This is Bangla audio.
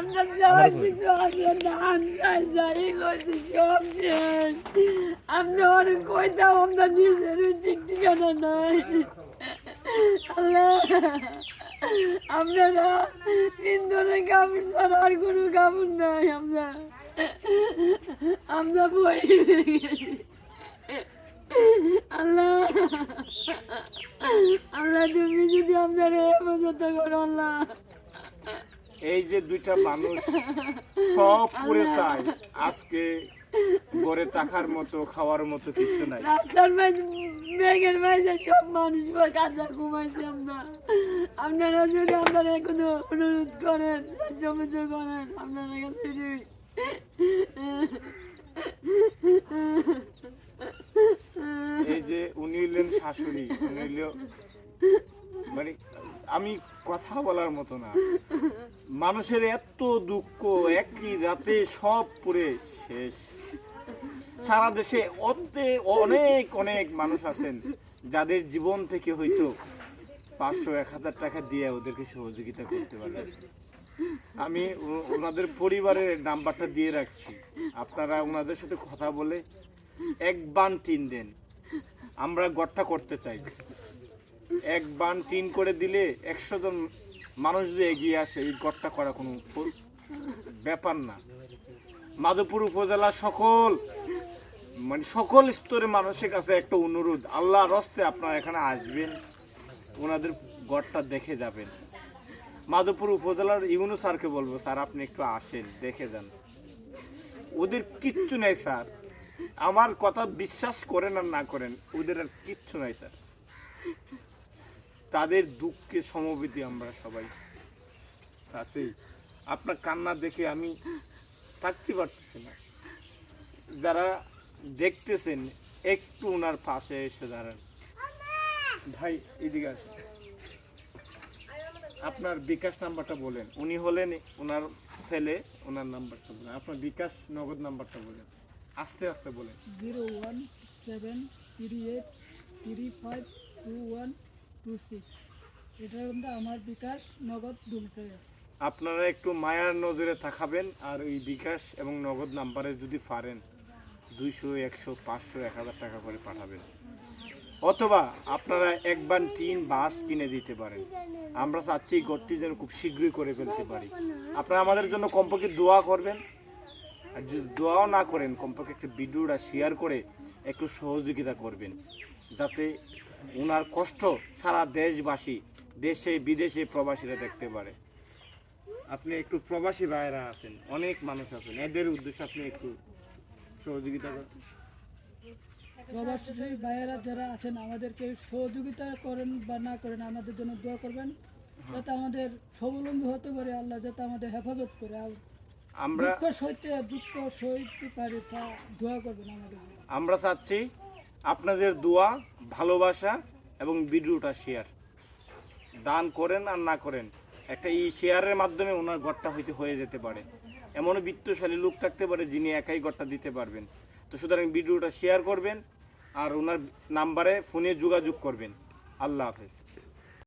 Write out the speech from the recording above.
আমরা যাওয়ার কিছু আসলে না আনসার যাই করছি সব শেষ আমরা অনেক কইতাম আমরা নিজের ঠিক ঠিকানা নাই আল্লাহ আপনারা তিন ধরনের কাপড় ছাড়া আর কোনো কাপড় নাই আমরা আমরা বই আল্লাহ আল্লাহ, তুমি যদি হেফাজত করো আল্লাহ এই যে দুইটা মানুষ সব পুরে চায় আজকে গড়ে থাকার মতো খাওয়ার মতো কিছু নাই। রাস্তার মেঘের মাঝে সব মানুষ কাঁচা ঘুমাইছে আমরা। আপনারা যদি আপনারা কোনো অনুরোধ করেন সাহায্য করেন আপনারা কাছে এই যে উনি হইলেন শাশুড়ি উনি মানে আমি কথা বলার মতো না। মানুষের এত দুঃখ, একই রাতে সব পুরে শেষ। সারা দেশে অনেক অনেক মানুষ আছেন, যাদের জীবন থেকে হয়তো পাঁচশো, এক হাজার টাকা দিয়ে ওদেরকে সহযোগিতা করতে পারবে আমি ওনাদের পরিবারের নাম্বারটা দিয়ে রাখছি। আপনারা ওনাদের সাথে কথা বলে এক বান টিন দেন। আমরা গড়টা করতে চাই। এক বান টিন করে দিলে একশো জন মানুষ যদি এগিয়ে আসে, এই গড়টা করা কোনো ব্যাপার না। মাধবপুর উপজেলা সকল মানে সকল স্তরের মানুষের কাছে একটা অনুরোধ আল্লাহ রস্তে আপনারা এখানে আসবেন, ওনাদের গড়টা দেখে যাবেন। মাধবপুর উপজেলার ইউনু স্যারকে বলব, স্যার আপনি একটু আসেন, দেখে যান। ওদের কিচ্ছু নেই, স্যার। আমার কথা বিশ্বাস করেন আর না করেন, ওদের আর কিচ্ছু নাই, স্যার। তাদের দুঃখে সমবেতি আমরা সবাই। আছি আপনার কান্না দেখে আমি থাকতে পারতেছি না। যারা দেখতেছেন, একটু ওনার পাশে এসে দাঁড়ান। ভাই, এদিকে আসেন। আপনার বিকাশ নাম্বারটা বলেন। উনি হলেন ওনার ছেলে ওনার নাম্বারটা বলেন। আপনার বিকাশ নগদ নাম্বারটা বলেন। আস্তে আস্তে বলেন। Zero one seven three eight three five two one two six আমার বিকাশ নগদ দুটোই আছে। আপনারা একটু মায়ার নজরে থাকাবেন আর ওই বিকাশ এবং নগদ নাম্বারে যদি পারেন, দুইশো, একশো, পাঁচশো, এক হাজার টাকা করে পাঠাবেন। অথবা আপনারা একবার টিন, বাস কিনে দিতে পারেন। আমরা চাচ্ছি এই ঘরটি যেন খুব শীঘ্রই করে ফেলতে পারি। আপনারা আমাদের জন্য কমপক্ষে দোয়া করবেন। আর যদি দোয়াও না করেন, কমপক্ষে একটা ভিডিওটা শেয়ার করে একটু সহযোগিতা করবেন, যাতে ওনার কষ্ট সারা দেশবাসী দেশে বিদেশে প্রবাসীরা দেখতে পারে। আপনি একটু প্রবাসী ভাইয়েরা আছেন অনেক মানুষ আছেন এদের উদ্দেশ্যে আপনি একটু সহযোগিতা করেন। প্রবাসী ভাইয়েরা যারা আছেন আমাদেরকে সহযোগিতা করেন বা না করেন আমাদের জন্য দোয়া করবেন যাতে আমাদের স্বাবলম্বী হতে পারে আল্লাহ যাতে আমাদের হেফাজত করে। আর আমরা দুঃখ সইতে দুঃখ সইতে পারে তা দোয়া করবেন আমাদের আমরা চাচ্ছি আপনাদের দোয়া, ভালোবাসা এবং ভিডিওটা শেয়ার দান করেন আর না করেন, একটা এই শেয়ারের মাধ্যমে ওনার ঘরটা হয়তো হয়ে যেতে পারে। এমনও বিত্তশালী লোক থাকতে পারে যিনি একাই ঘরটা দিতে পারবেন। তো সুতরাং ভিডিওটা শেয়ার করবেন আর ওনার নাম্বারে ফোনে যোগাযোগ করবেন। আল্লাহ হাফেজ।